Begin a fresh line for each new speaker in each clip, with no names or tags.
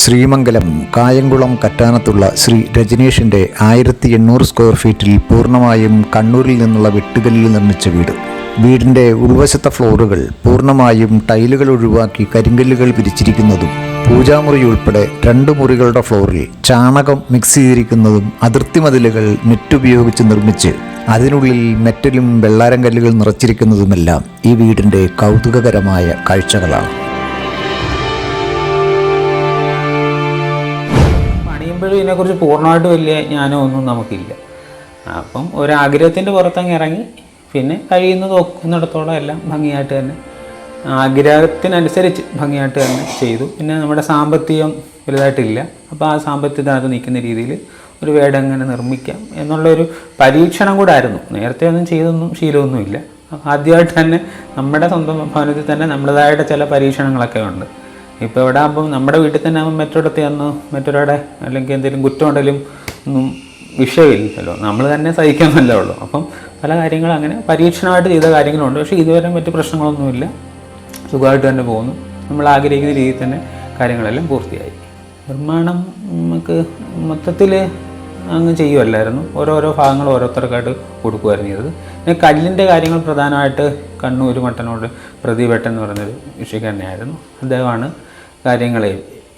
ശ്രീമംഗലം കായംകുളം കറ്റാനത്തുള്ള ശ്രീ രജനീഷിന്റെ ആയിരത്തി എണ്ണൂറ് സ്ക്വയർ ഫീറ്റിൽ പൂർണമായും കണ്ണൂരിൽ നിന്നുള്ള വെട്ടുകല്ലിൽ നിർമ്മിച്ച വീട്. വീടിന്റെ ഉൾവശത്തെ ഫ്ലോറുകൾ പൂർണമായും ടൈലുകൾ ഒഴിവാക്കി കരിങ്കല്ലുകൾ പിരിച്ചിരിക്കുന്നതും പൂജാമുറി ഉൾപ്പെടെ രണ്ട് മുറികളുടെ ഫ്ലോറിൽ ചാണകം മിക്സ് ചെയ്തിരിക്കുന്നതും അതിർത്തി മതിലുകൾ നെറ്റുപയോഗിച്ച് നിർമ്മിച്ച് അതിനുള്ളിൽ മെറ്റലും വെള്ളാരം കല്ലുകൾ നിറച്ചിരിക്കുന്നതുമെല്ലാം ഈ വീടിന്റെ കൗതുകകരമായ കാഴ്ചകളാണ്.
പണിയുമ്പോഴും ഇതിനെക്കുറിച്ച് പൂർണമായിട്ട് വലിയ ജ്ഞാനം ഒന്നും നമുക്കില്ല. അപ്പം ഒരാഗ്രഹത്തിന്റെ പുറത്തങ്ങ് ഇറങ്ങി പിന്നെ കഴിയുന്നത് ഒക്കുന്നിടത്തോളം എല്ലാം ഭംഗിയായിട്ട് തന്നെ ആഗ്രഹത്തിനനുസരിച്ച് ഭംഗിയായിട്ട് തന്നെ ചെയ്തു. പിന്നെ നമ്മുടെ സാമ്പത്തികം വലുതായിട്ടില്ല. അപ്പോൾ ആ സാമ്പത്തികത്തിനകത്ത് നിൽക്കുന്ന രീതിയിൽ ഒരു വേട് എങ്ങനെ നിർമ്മിക്കാം എന്നുള്ളൊരു പരീക്ഷണം കൂടെ ആയിരുന്നു നേരത്തെ ഒന്നും ചെയ്തൊന്നും ശീലമൊന്നുമില്ല. ആദ്യമായിട്ട് തന്നെ നമ്മുടെ സ്വന്തം ഭവനത്തിൽ തന്നെ നമ്മുടേതായിട്ട് ചില പരീക്ഷണങ്ങളൊക്കെ ഉണ്ട്. ഇപ്പോൾ ഇവിടെ ആകുമ്പം നമ്മുടെ വീട്ടിൽ തന്നെ ആകുമ്പോൾ മറ്റൊരിടത്ത് ചെന്ന് മറ്റൊരാടെ അല്ലെങ്കിൽ എന്തെങ്കിലും കുറ്റം ഉണ്ടെങ്കിലും ഒന്നും വിഷയമില്ലല്ലോ. നമ്മൾ തന്നെ സഹിക്കാമെന്നല്ലേ ഉള്ളൂ. അപ്പം പല കാര്യങ്ങളും അങ്ങനെ പരീക്ഷണമായിട്ട് ചെയ്ത കാര്യങ്ങളുണ്ട്. പക്ഷേ ഇതുവരെ മറ്റു പ്രശ്നങ്ങളൊന്നുമില്ല. സുഖമായിട്ട് തന്നെ പോകുന്നു. നമ്മൾ ആഗ്രഹിക്കുന്ന രീതിയിൽ തന്നെ കാര്യങ്ങളെല്ലാം പൂർത്തിയായി. നിർമ്മാണം നമുക്ക് മൊത്തത്തിൽ അങ്ങ് ചെയ്യുമല്ലായിരുന്നു ഓരോരോ ഭാഗങ്ങൾ ഓരോരുത്തർക്കായിട്ട് കൊടുക്കുമായിരുന്നു ചെയ്തത്. പിന്നെ കല്ലിന്റെ കാര്യങ്ങൾ പ്രധാനമായിട്ട് കണ്ണൂർ മട്ടനോട് പ്രതിഭട്ടൻ എന്ന് പറഞ്ഞൊരു കൃഷിക്കാരനായിരുന്നു അദ്ദേഹമാണ് കാര്യങ്ങളെ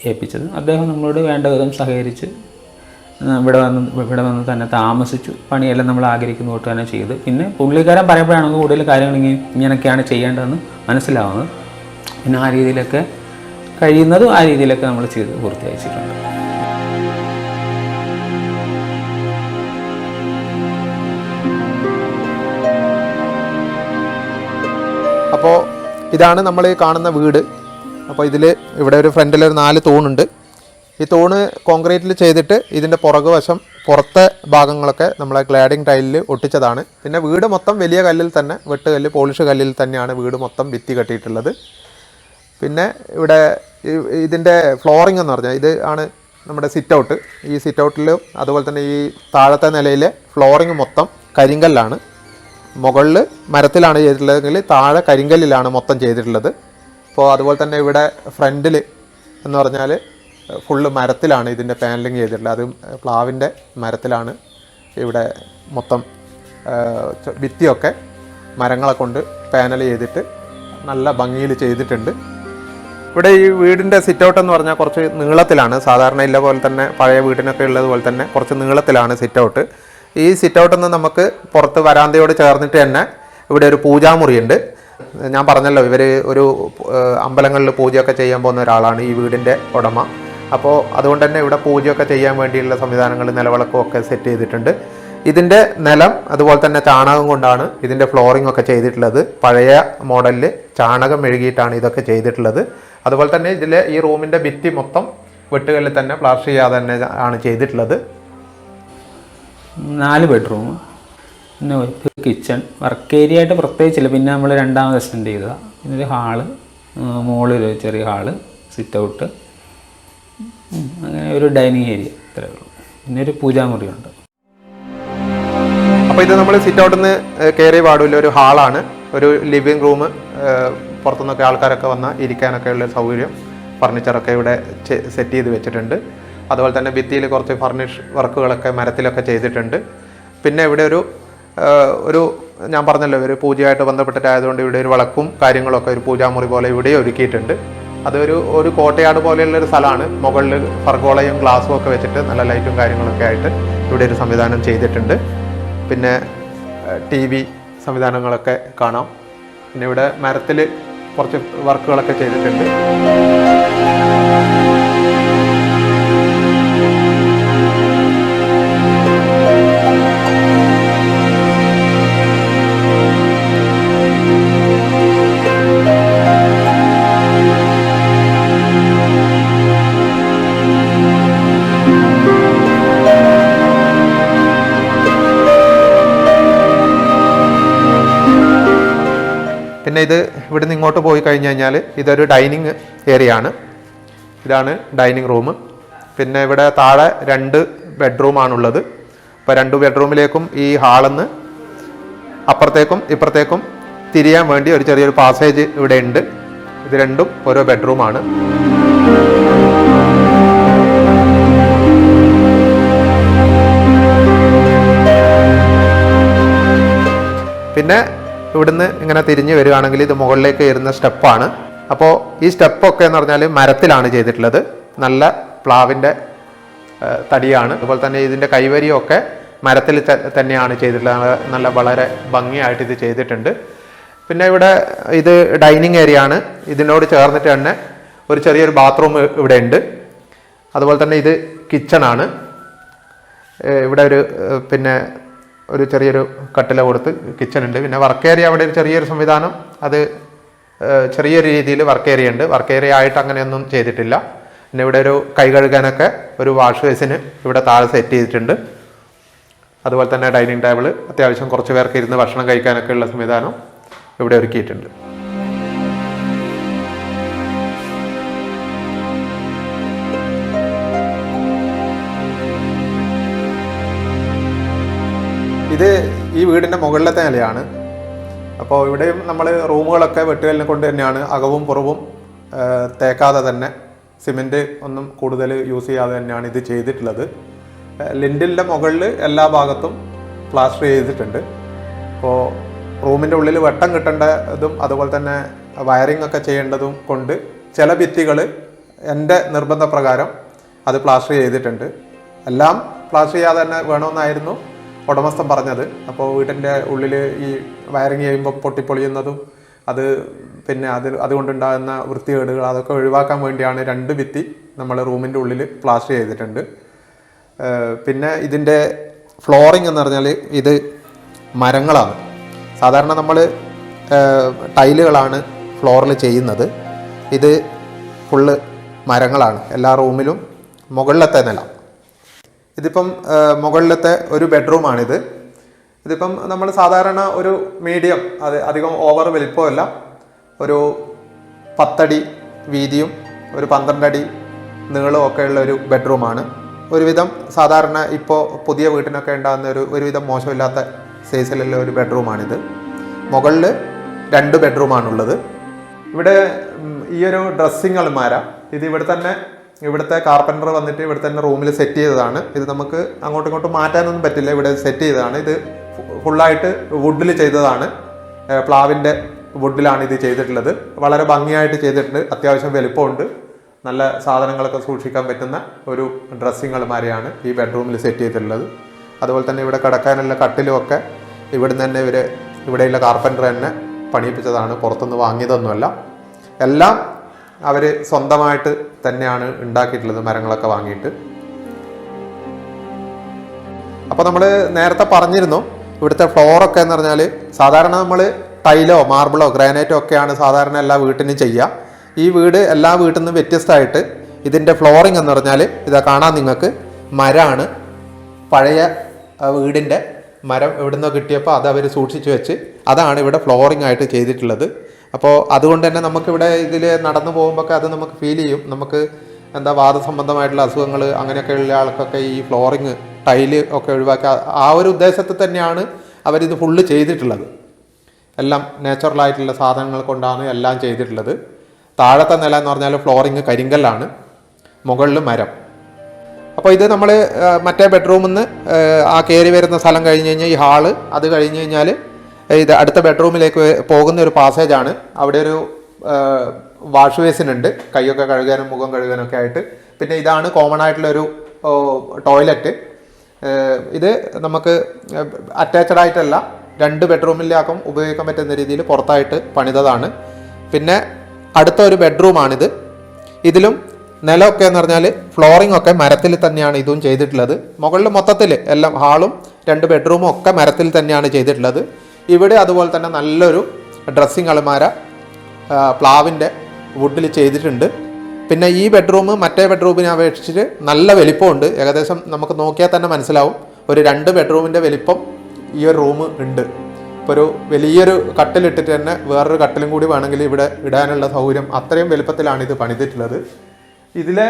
ഏൽപ്പിച്ചത്. അദ്ദേഹം നമ്മളോട് വേണ്ട വിധം സഹകരിച്ച് ഇവിടെ വന്ന് ഇവിടെ വന്ന് തന്നെ താമസിച്ചു. പണിയെല്ലാം നമ്മൾ ആഗ്രഹിക്കുന്ന തൊട്ട് തന്നെ ചെയ്ത്. പിന്നെ പുള്ളിക്കാരൻ പറയുമ്പോഴാണ് കൂടുതൽ കാര്യങ്ങൾ ഇങ്ങനെ ഇങ്ങനെയൊക്കെയാണ് ചെയ്യേണ്ടതെന്ന് മനസ്സിലാവുന്നത്. പിന്നെ ആ രീതിയിലൊക്കെ കഴിയുന്നതും ആ രീതിയിലൊക്കെ നമ്മൾ ചെയ്ത് പൂർത്തിയായിച്ചിട്ടുണ്ട്
അപ്പോൾ ഇതാണ് നമ്മൾ കാണുന്ന വീട്. അപ്പോൾ ഇതിൽ ഇവിടെ ഒരു ഫ്രണ്ടിൽ ഒരു നാല് തൂണുണ്ട്. ഈ തൂണ് കോൺക്രീറ്റിൽ ചെയ്തിട്ട് ഇതിന്റെ പുറകു വശം പുറത്തെ ഭാഗങ്ങളൊക്കെ നമ്മളെ ഗ്ലാഡിംഗ് ടൈലിൽ ഒട്ടിച്ചതാണ്. പിന്നെ വീട് മൊത്തം വലിയ കല്ലിൽ തന്നെ വെട്ടുകല്ല് പോളിഷ് കല്ലിൽ തന്നെയാണ് വീട് മൊത്തം ഭിത്തി കെട്ടിയിട്ടുള്ളത്. പിന്നെ ഇവിടെ ഇതിന്റെ ഫ്ലോറിംഗ് എന്ന് പറഞ്ഞാൽ ഇത് ആണ് നമ്മുടെ സിറ്റ് ഔട്ട് ഈ സിറ്റ് ഔട്ടിലും അതുപോലെ തന്നെ ഈ താഴത്തെ നിലയിലെ ഫ്ലോറിംഗ് മൊത്തം കരിങ്കല്ലാണ്. മുകളിൽ മരത്തിലാണ് ചെയ്തിട്ടുള്ളതെങ്കിൽ താഴെ കരിങ്കല്ലിലാണ് മൊത്തം ചെയ്തിട്ടുള്ളത്. അപ്പോൾ അതുപോലെ തന്നെ ഇവിടെ ഫ്രണ്ടിൽ എന്ന് പറഞ്ഞാൽ ഫുള്ള് മരത്തിലാണ് ഇതിന്റെ പാനലിങ് ചെയ്തിട്ടുള്ളത്. അതും പ്ലാവിന്റെ മരത്തിലാണ് ഇവിടെ മൊത്തം ഭിത്തിയൊക്കെ മരങ്ങളെ കൊണ്ട് പാനൽ ചെയ്തിട്ട് നല്ല ഭംഗിയിൽ ചെയ്തിട്ടുണ്ട്. ഇവിടെ ഈ വീടിന്റെ സിറ്റൗട്ട് എന്ന് പറഞ്ഞാൽ കുറച്ച് നീളത്തിലാണ്. സാധാരണ ഇല്ല പോലെ തന്നെ പഴയ വീടിനൊക്കെ ഉള്ളതുപോലെ തന്നെ കുറച്ച് നീളത്തിലാണ് സിറ്റൗട്ട് ഈ സിറ്റൗട്ടൊന്ന് നമുക്ക് പുറത്ത് വരാന്തയോട് ചേർന്നിട്ട് തന്നെ ഇവിടെ ഒരു പൂജാമുറിയുണ്ട് ഞാൻ പറഞ്ഞല്ലോ ഇവർ ഒരു അമ്പലങ്ങളിൽ പൂജയൊക്കെ ചെയ്യാൻ പോകുന്ന ഒരാളാണ് ഈ വീടിന്റെ ഉടമ. അപ്പോൾ അതുകൊണ്ട് തന്നെ ഇവിടെ പൂജയൊക്കെ ചെയ്യാൻ വേണ്ടിയുള്ള സംവിധാനങ്ങൾ നിലവിളക്കും ഒക്കെ സെറ്റ് ചെയ്തിട്ടുണ്ട്. ഇതിന്റെ നിലം അതുപോലെ തന്നെ ചാണകം കൊണ്ടാണ് ഇതിന്റെ ഫ്ലോറിംഗ് ഒക്കെ ചെയ്തിട്ടുള്ളത്. പഴയ മോഡലിൽ ചാണകം മെഴുകിയിട്ടാണ് ഇതൊക്കെ ചെയ്തിട്ടുള്ളത്. അതുപോലെ തന്നെ ഇതിലെ ഈ റൂമിന്റെ ഭിത്തി മൊത്തം വെട്ടുകല്ലിൽ തന്നെ പ്ലാസ്റ്റർ ചെയ്യാതെ തന്നെ ആണ് ചെയ്തിട്ടുള്ളത്.
നാല് ബെഡ്റൂം. ഒരു കിച്ചൺ വർക്ക് ഏരിയ ആയിട്ട് പ്രത്യേകിച്ചില്ല. പിന്നെ നമ്മൾ രണ്ടാമത് എക്സ്റ്റെൻഡ് ചെയ്തതാണ് പിന്നെ ഒരു ഹാൾ ഒരു ചെറിയ ഹാൾ സിറ്റ് ഔട്ട് അങ്ങനെ ഒരു ഡൈനിങ് ഏരിയ ഇത്രയേ ഉള്ളൂ. പിന്നെ ഒരു പൂജാമുറിയുണ്ട്
അപ്പോൾ ഇത് നമ്മൾ സിറ്റ് ഔട്ടിൽ നിന്ന് കയറി പാടില്ല ഒരു ഹാളാണ് ഒരു ലിവിങ് റൂം പുറത്തുനിന്നൊക്കെ ആൾക്കാരൊക്കെ വന്ന ഇരിക്കാനൊക്കെ ഉള്ള സൗകര്യം. ഫർണിച്ചറൊക്കെ ഇവിടെ സെറ്റ് ചെയ്ത് വെച്ചിട്ടുണ്ട്. അതുപോലെ തന്നെ ഭിത്തിയിൽ കുറച്ച് ഫർണിഷ് വർക്കുകളൊക്കെ മരത്തിലൊക്കെ ചെയ്തിട്ടുണ്ട്. പിന്നെ ഇവിടെ ഒരു ഒരു ഞാൻ പറഞ്ഞല്ലോ ഒരു പൂജയായിട്ട് ബന്ധപ്പെട്ടിട്ടായതുകൊണ്ട് ഇവിടെ ഒരു വിളക്കും കാര്യങ്ങളൊക്കെ ഒരു പൂജാമുറി പോലെ ഇവിടെ ഒരുക്കിയിട്ടുണ്ട്. അതൊരു ഒരു കോട്ടയാട് പോലെയുള്ള ഒരു സ്ഥലമാണ്. മുകളിൽ ഫർഗോളയും ഗ്ലാസും ഒക്കെ വെച്ചിട്ട് നല്ല ലൈറ്റും കാര്യങ്ങളൊക്കെ ആയിട്ട് ഇവിടെ ഒരു സംവിധാനം ചെയ്തിട്ടുണ്ട്. പിന്നെ ടി വി സംവിധാനങ്ങളൊക്കെ കാണാം. പിന്നെ ഇവിടെ മരത്തിൽ കുറച്ച് വർക്കുകളൊക്കെ ചെയ്തിട്ടുണ്ട്. പിന്നെ ഇത് ഇവിടുന്ന് ഇങ്ങോട്ട് പോയി കഴിഞ്ഞ് കഴിഞ്ഞാൽ ഇതൊരു ഡൈനിങ് ഏരിയ ആണ് ഇതാണ് ഡൈനിങ് റൂം. പിന്നെ ഇവിടെ താഴെ രണ്ട് ബെഡ്റൂമാണുള്ളത് അപ്പോൾ രണ്ട് ബെഡ്റൂമിലേക്കും ഈ ഹാളിന്ന് അപ്പുറത്തേക്കും ഇപ്പുറത്തേക്കും തിരിയാൻ വേണ്ടി ഒരു ചെറിയൊരു പാസേജ് ഇവിടെ ഉണ്ട്. ഇത് രണ്ടും ഓരോ ബെഡ്റൂമാണ് പിന്നെ ഇവിടുന്ന് ഇങ്ങനെ തിരിഞ്ഞ് വരികയാണെങ്കിൽ ഇത് മുകളിലേക്ക് കയറുന്ന സ്റ്റെപ്പാണ്. അപ്പോൾ ഈ സ്റ്റെപ്പൊക്കെ എന്ന് പറഞ്ഞാൽ മരത്തിലാണ് ചെയ്തിട്ടുള്ളത്. നല്ല പ്ലാവിന്റെ തടിയാണ്. അതുപോലെ തന്നെ ഇതിന്റെ കൈവരിയൊക്കെ മരത്തിൽ തന്നെയാണ് ചെയ്തിട്ടുള്ളത്. നല്ല- വളരെ ഭംഗിയായിട്ട് ഇത് ചെയ്തിട്ടുണ്ട്. പിന്നെ ഇവിടെ ഇത് ഡൈനിങ് ഏരിയ ആണ് ഇതിനോട് ചേർന്നിട്ട് തന്നെ ഒരു ചെറിയൊരു ബാത്റൂം ഇവിടെ ഉണ്ട്. അതുപോലെ തന്നെ ഇത് കിച്ചണാണ്. ഇവിടെ ഒരു പിന്നെ ഒരു ചെറിയൊരു കട്ടില കൊടുത്ത് കിച്ചൺ ഉണ്ട് പിന്നെ വർക്ക് ഏരിയ അവിടെ ഒരു ചെറിയൊരു സംവിധാനം. അത് ചെറിയൊരു രീതിയിൽ വർക്ക് ഏരിയ ഉണ്ട്. വർക്ക് ഏരിയ ആയിട്ട് അങ്ങനെയൊന്നും ചെയ്തിട്ടില്ല. പിന്നെ ഇവിടെ ഒരു കൈ കഴുകാനൊക്കെ ഒരു വാഷ് ബേസിന് ഇവിടെ താഴെ സെറ്റ് ചെയ്തിട്ടുണ്ട്. അതുപോലെ തന്നെ ഡൈനിങ് ടേബിൾ അത്യാവശ്യം കുറച്ച് പേർക്ക് ഇരുന്ന് ഭക്ഷണം കഴിക്കാനൊക്കെ ഉള്ള സംവിധാനം ഇവിടെ ഒരുക്കിയിട്ടുണ്ട്. ഇത് ഈ വീടിന്റെ മുകളിലത്തെ നിലയാണ്. അപ്പോൾ ഇവിടെയും നമ്മൾ റൂമുകളൊക്കെ വെട്ടുകല്ലിനെ കൊണ്ട് തന്നെയാണ്. അകവും പുറവും തേക്കാതെ തന്നെ സിമെന്റ് ഒന്നും കൂടുതൽ യൂസ് ചെയ്യാതെ തന്നെയാണ് ഇത് ചെയ്തിട്ടുള്ളത്. ലിൻഡിലിന്റെ മുകളിൽ എല്ലാ ഭാഗത്തും പ്ലാസ്റ്റർ ചെയ്തിട്ടുണ്ട്. അപ്പോൾ റൂമിന്റെ ഉള്ളിൽ വെട്ടം കിട്ടേണ്ടതും അതുപോലെ തന്നെ വയറിംഗ് ഒക്കെ ചെയ്യേണ്ടതും കൊണ്ട് ചില ഭിത്തികൾ എന്റെ നിർബന്ധപ്രകാരം അത് പ്ലാസ്റ്റർ ചെയ്തിട്ടുണ്ട്. എല്ലാം പ്ലാസ്റ്റർ ചെയ്യാതെ തന്നെ വേണമെന്നായിരുന്നു. ഉടമസ്ഥൻ പറഞ്ഞത്. അപ്പോൾ വീട്ടിന്റെ ഉള്ളിൽ ഈ വയറിങ് ചെയ്യുമ്പോൾ പൊട്ടിപ്പൊളിയുന്നതും അത് പിന്നെ അത് അതുകൊണ്ടുണ്ടാകുന്ന വൃത്തികേടുകൾ അതൊക്കെ ഒഴിവാക്കാൻ വേണ്ടിയാണ് രണ്ട് ഭിത്തി നമ്മൾ റൂമിന്റെ ഉള്ളിൽ പ്ലാസ്റ്റർ ചെയ്തിട്ടുണ്ട്. പിന്നെ ഇതിന്റെ ഫ്ലോറിംഗ് എന്ന് പറഞ്ഞാൽ ഇത് മരങ്ങളാണ്. സാധാരണ നമ്മൾ ടൈലുകളാണ് ഫ്ലോറിൽ ചെയ്യുന്നത്. ഇത് ഫുള്ള് മരങ്ങളാണ്. എല്ലാ റൂമിലും മുകളിലത്തെ നില. ഇതിപ്പം മുകളിലത്തെ ഒരു ബെഡ്റൂമാണിത്. ഇതിപ്പം നമ്മൾ സാധാരണ ഒരു മീഡിയം അത് അധികം ഓവർ വലിപ്പമല്ല ഒരു പത്തടി വീതിയും ഒരു പന്ത്രണ്ടടി നീളവും ഒക്കെ ഉള്ള ഒരു ബെഡ്റൂമാണ്. ഒരുവിധം സാധാരണ ഇപ്പോൾ പുതിയ വീട്ടിനൊക്കെ ഉണ്ടാകുന്ന ഒരു ഒരുവിധം മോശമില്ലാത്ത സൈസിലുള്ള ഒരു ബെഡ്റൂമാണിത്. മുകളിൽ രണ്ട് ബെഡ്റൂമാണുള്ളത്. ഇവിടെ ഈ ഒരു ഡ്രസ്സിങ് അൽമാര ഇത് ഇവിടെ തന്നെ ഇവിടുത്തെ കാർപ്പന്റർ വന്നിട്ട് ഇവിടെ തന്നെ റൂമിൽ സെറ്റ് ചെയ്തതാണ്. ഇത് നമുക്ക് അങ്ങോട്ടും ഇങ്ങോട്ടും മാറ്റാനൊന്നും പറ്റില്ല. ഇവിടെ സെറ്റ് ചെയ്തതാണ്. ഇത് ഫുള്ളായിട്ട് വുഡിൽ ചെയ്തതാണ്. പ്ലാവിന്റെ വുഡിലാണ് ഇത് ചെയ്തിട്ടുള്ളത്. വളരെ ഭംഗിയായിട്ട് ചെയ്തിട്ടുണ്ട്. അത്യാവശ്യം വലുപ്പമുണ്ട്. നല്ല സാധനങ്ങളൊക്കെ സൂക്ഷിക്കാൻ പറ്റുന്ന ഒരു ഡ്രസ്സിങ് അൽമാരയാണ് ഈ ബെഡ്റൂമിൽ സെറ്റ് ചെയ്തിട്ടുള്ളത്. അതുപോലെ തന്നെ ഇവിടെ കിടക്കാനുള്ള കട്ടിലും ഒക്കെ ഇവിടുന്ന് തന്നെ ഇവർ ഇവിടെയുള്ള കാർപ്പന്റർ തന്നെ പണിയിപ്പിച്ചതാണ്. പുറത്തുനിന്ന് വാങ്ങിയതൊന്നുമല്ല. എല്ലാം അവർ സ്വന്തമായിട്ട് തന്നെയാണ് ഉണ്ടാക്കിയിട്ടുള്ളത് മരങ്ങളൊക്കെ വാങ്ങിയിട്ട്. അപ്പോൾ നമ്മൾ നേരത്തെ പറഞ്ഞിരുന്നു ഇവിടുത്തെ ഫ്ലോറൊക്കെ എന്ന് പറഞ്ഞാൽ സാധാരണ നമ്മൾ ടൈലോ മാർബിളോ ഗ്രാനൈറ്റോ ഒക്കെയാണ് സാധാരണ എല്ലാ വീട്ടിനും ചെയ്യുക. ഈ വീട് എല്ലാ വീട്ടിൽ നിന്നും വ്യത്യസ്തമായിട്ട് ഇതിന്റെ ഫ്ലോറിംഗ് എന്ന് പറഞ്ഞാൽ ഇതാ കാണാൻ നിങ്ങൾക്ക് മരമാണ് പഴയ വീടിന്റെ മരം എവിടെ നിന്നോ കിട്ടിയപ്പോൾ അത് അവർ സൂക്ഷിച്ചു വെച്ച് അതാണ് ഇവിടെ ഫ്ലോറിംഗ് ആയിട്ട് ചെയ്തിട്ടുള്ളത്. അപ്പോൾ അതുകൊണ്ട് തന്നെ നമുക്കിവിടെ ഇതിൽ നടന്നു പോകുമ്പോൾ അത് നമുക്ക് ഫീൽ ചെയ്യും. നമുക്ക് എന്താ വാദസംബന്ധമായിട്ടുള്ള അസുഖങ്ങൾ അങ്ങനെയൊക്കെയുള്ള ആൾക്കൊക്കെ ഈ ഫ്ലോറിങ് ടൈൽ ഒക്കെ ഒഴിവാക്കി. ആ ഒരു ഉദ്ദേശത്തിൽ തന്നെയാണ് അവരിത് ഫുള്ള് ചെയ്തിട്ടുള്ളത്. എല്ലാം നാച്ചുറലായിട്ടുള്ള സാധനങ്ങൾ കൊണ്ടാണ് എല്ലാം ചെയ്തിട്ടുള്ളത്. താഴത്തെ നില എന്ന് പറഞ്ഞാൽ ഫ്ലോറിങ് കരിങ്കല്ലാണ്. മുകളിൽ മരം. അപ്പോൾ ഇത് നമ്മൾ മറ്റേ ബെഡ്റൂമിൽ നിന്ന് ആ കയറി വരുന്ന സ്ഥലം കഴിഞ്ഞ് കഴിഞ്ഞാൽ ഈ ഹാൾ അത് കഴിഞ്ഞ് കഴിഞ്ഞാൽ ഇത് അടുത്ത ബെഡ്റൂമിലേക്ക് പോകുന്ന ഒരു പാസേജാണ്. അവിടെ ഒരു വാഷ് ബേസിനുണ്ട്. കൈയൊക്കെ കഴുകാനും മുഖം കഴുകാനും ഒക്കെ ആയിട്ട്. പിന്നെ ഇതാണ് കോമൺ ആയിട്ടുള്ള ഒരു ടോയ്ലറ്റ്. ഇത് നമുക്ക് അറ്റാച്ചഡ് ആയിട്ടല്ല രണ്ട് ബെഡ്റൂമിലേക്കും ഉപയോഗിക്കാൻ പറ്റുന്ന രീതിയിൽ പുറത്തായിട്ട് പണിതതാണ്. പിന്നെ അടുത്ത ഒരു ബെഡ്റൂമാണിത്. ഇതിലും നിലമൊക്കെ എന്ന് പറഞ്ഞാൽ ഫ്ലോറിംഗ് ഒക്കെ മരത്തിൽ തന്നെയാണ് ഇതും ചെയ്തിട്ടുള്ളത്. മുകളിൽ മൊത്തത്തിൽ എല്ലാം ഹാളും രണ്ട് ബെഡ്റൂമും ഒക്കെ മരത്തിൽ തന്നെയാണ് ചെയ്തിട്ടുള്ളത്. ഇവിടെ അതുപോലെ തന്നെ നല്ലൊരു ഡ്രസ്സിങ് അലമാര പ്ലാവിന്റെ വുഡിൽ ചെയ്തിട്ടുണ്ട്. പിന്നെ ഈ ബെഡ്റൂം മറ്റേ ബെഡ്റൂമിനെ അപേക്ഷിച്ചിട്ട് നല്ല വലിപ്പമുണ്ട്. ഏകദേശം നമുക്ക് നോക്കിയാൽ തന്നെ മനസ്സിലാവും. ഒരു രണ്ട് ബെഡ്റൂമിന്റെ വലിപ്പം ഈ ഒരു റൂം ഉണ്ട്. ഇപ്പോൾ ഒരു വലിയൊരു കട്ടിലിട്ടിട്ട് തന്നെ വേറൊരു കട്ടിലും കൂടി വേണമെങ്കിൽ ഇവിടെ ഇടാനുള്ള സൗകര്യം അത്രയും വലുപ്പത്തിലാണ് ഇത് പണിതിട്ടുള്ളത്. ഇതിലെ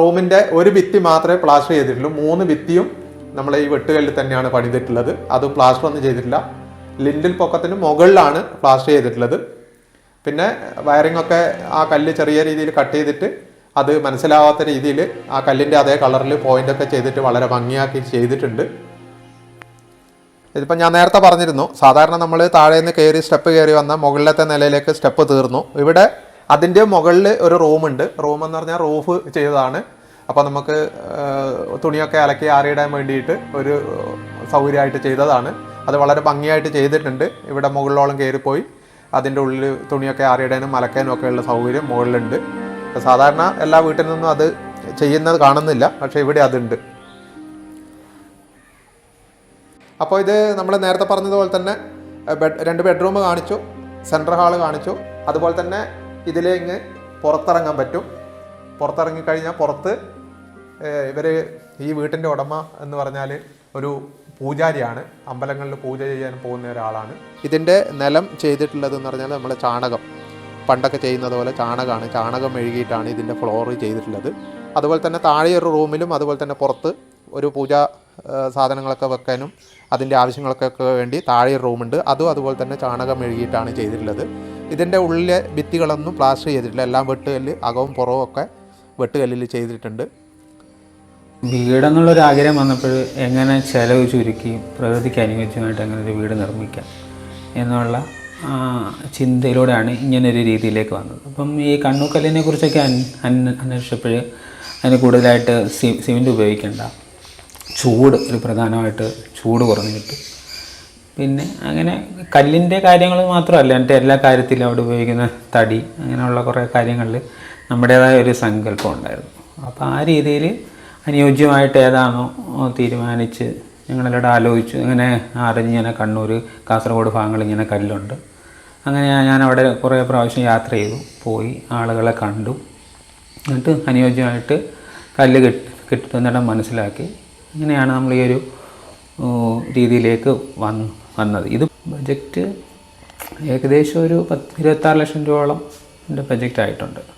റൂമിന്റെ ഒരു ഭിത്തി മാത്രമേ പ്ലാസ്റ്റർ ചെയ്തിട്ടുള്ളൂ. മൂന്ന് ഭിത്തിയും നമ്മൾ ഈ വെട്ടുകല്ലിൽ തന്നെയാണ് പണിതിട്ടുള്ളത്. അത് പ്ലാസ്റ്റർ ഒന്നും ചെയ്തിട്ടില്ല. ലിൻഡിൽ പൊക്കത്തിന് മുകളിലാണ് പ്ലാസ്റ്റർ ചെയ്തിട്ടുള്ളത്. പിന്നെ വയറിംഗ് ഒക്കെ ആ കല്ല് ചെറിയ രീതിയിൽ കട്ട് ചെയ്തിട്ട് അത് മനസ്സിലാവാത്ത രീതിയിൽ ആ കല്ലിന്റെ അതേ കളറിൽ പോയിന്റ് ഒക്കെ ചെയ്തിട്ട് വളരെ ഭംഗിയാക്കി ചെയ്തിട്ടുണ്ട്. ഇതിപ്പോൾ ഞാൻ നേരത്തെ പറഞ്ഞിരുന്നു സാധാരണ നമ്മൾ താഴെ നിന്ന് കയറി സ്റ്റെപ്പ് കയറി വന്ന മുകളിലത്തെ നിലയിലേക്ക് സ്റ്റെപ്പ് തീർന്നു. ഇവിടെ അതിന്റെ മുകളിൽ ഒരു റൂമുണ്ട് റൂം എന്ന് പറഞ്ഞാൽ റൂഫ് ചെയ്തതാണ്. അപ്പോൾ നമുക്ക് തുണിയൊക്കെ അലക്കി ആറിയിടാൻ വേണ്ടിയിട്ട് ഒരു സൗകര്യമായിട്ട് ചെയ്തതാണ്. അത് വളരെ ഭംഗിയായിട്ട് ചെയ്തിട്ടുണ്ട്. ഇവിടെ മുകളിലോളം കയറിപ്പോയി. അതിന്റെ ഉള്ളിൽ തുണിയൊക്കെ ആറിയിടാനും ഒക്കെ ഒക്കെയുള്ള സൗകര്യം മുകളിലുണ്ട്. സാധാരണ എല്ലാ വീട്ടിൽ നിന്നും അത് ചെയ്യുന്നത് കാണുന്നില്ല പക്ഷേ ഇവിടെ അതുണ്ട്. അപ്പോൾ ഇത് നമ്മൾ നേരത്തെ പറഞ്ഞതുപോലെ തന്നെ ബെഡ് രണ്ട് ബെഡ്റൂം കാണിച്ചു സെൻട്രൽ ഹാൾ കാണിച്ചു. അതുപോലെ തന്നെ ഇതിലേങ്ങ് പുറത്തിറങ്ങാൻ പറ്റും. പുറത്തിറങ്ങി കഴിഞ്ഞാൽ പുറത്ത് ഇവർ ഈ വീട്ടിന്റെ ഉടമ എന്ന് പറഞ്ഞാൽ ഒരു പൂജാരിയാണ്. അമ്പലങ്ങളിൽ പൂജ ചെയ്യാൻ പോകുന്ന ഒരാളാണ്. ഇതിന്റെ നിലം ചെയ്തിട്ടുള്ളത് എന്ന് പറഞ്ഞാൽ നമ്മൾ ചാണകം. പണ്ടൊക്കെ ചെയ്യുന്നത് പോലെ ചാണകമാണ് ചാണകം മെഴുകിയിട്ടാണ് ഇതിന്റെ ഫ്ലോർ ചെയ്തിട്ടുള്ളത്. അതുപോലെ തന്നെ താഴെ ഒരു റൂമിലും അതുപോലെ തന്നെ പുറത്ത് ഒരു പൂജാ സാധനങ്ങളൊക്കെ വെക്കാനും അതിന്റെ ആവശ്യങ്ങൾക്കൊക്കെ വേണ്ടി താഴെ റൂമുണ്ട്. അതും അതുപോലെ തന്നെ ചാണകം മെഴുകിയിട്ടാണ് ചെയ്തിട്ടുള്ളത്. ഇതിന്റെ ഉള്ളിലെ ഭിത്തികളൊന്നും പ്ലാസ്റ്റർ ചെയ്തിട്ടില്ല. എല്ലാം വെട്ടുകല്ല് അകവും പുറവും ഒക്കെ വെട്ടുകല്ലിൽ ചെയ്തിട്ടുണ്ട്.
വീടെന്നുള്ളൊരു ആഗ്രഹം വന്നപ്പോൾ എങ്ങനെ ചെലവ് ചുരുക്കി പ്രകൃതിക്ക് അനുയോജ്യമായിട്ട് എങ്ങനെ ഒരു വീട് നിർമ്മിക്കാം എന്നുള്ള ചിന്തയിലൂടെയാണ് ഇങ്ങനൊരു രീതിയിലേക്ക് വന്നത്. അപ്പം ഈ കണ്ണൂക്കല്ലിനെ കുറിച്ചൊക്കെ അന് അന് അന്വേഷിച്ചപ്പോൾ അതിന് കൂടുതലായിട്ട് സി സിമെന്റ് ഉപയോഗിക്കേണ്ട ചൂട് ഒരു പ്രധാനമായിട്ട് ചൂട് കുറഞ്ഞു കിട്ടും. പിന്നെ അങ്ങനെ കല്ലിന്റെ കാര്യങ്ങൾ മാത്രമല്ല എന്റെ എല്ലാ കാര്യത്തിലും അവിടെ ഉപയോഗിക്കുന്ന തടി അങ്ങനെയുള്ള കുറേ കാര്യങ്ങളിൽ നമ്മുടേതായ ഒരു സങ്കല്പം ഉണ്ടായിരുന്നു. അപ്പോൾ ആ രീതിയിൽ അനുയോജ്യമായിട്ട് ഏതാണോ തീരുമാനിച്ച് ഞങ്ങളെല്ലാം ആലോചിച്ചു. അങ്ങനെ അറിഞ്ഞിങ്ങനെ കണ്ണൂർ കാസർഗോഡ് ഭാഗങ്ങളിൽ ഇങ്ങനെ കല്ലുണ്ട്. അങ്ങനെ ഞാൻ അവിടെ കുറേ പ്രാവശ്യം യാത്ര ചെയ്തു. പോയി ആളുകളെ കണ്ടു. എന്നിട്ട് അനുയോജ്യമായിട്ട് കല്ല് കിട്ടി കിട്ടുന്നിടം മനസ്സിലാക്കി. അങ്ങനെയാണ് നമ്മൾ ഈ ഒരു രീതിയിലേക്ക് വന്ന് വന്നത്. ഇത് ബജറ്റ് ഏകദേശം ഒരു പത്ത് ഇരുപത്താറ് ലക്ഷം രൂപയോളം എന്റെ ബജറ്റ് ആയിട്ടുണ്ട്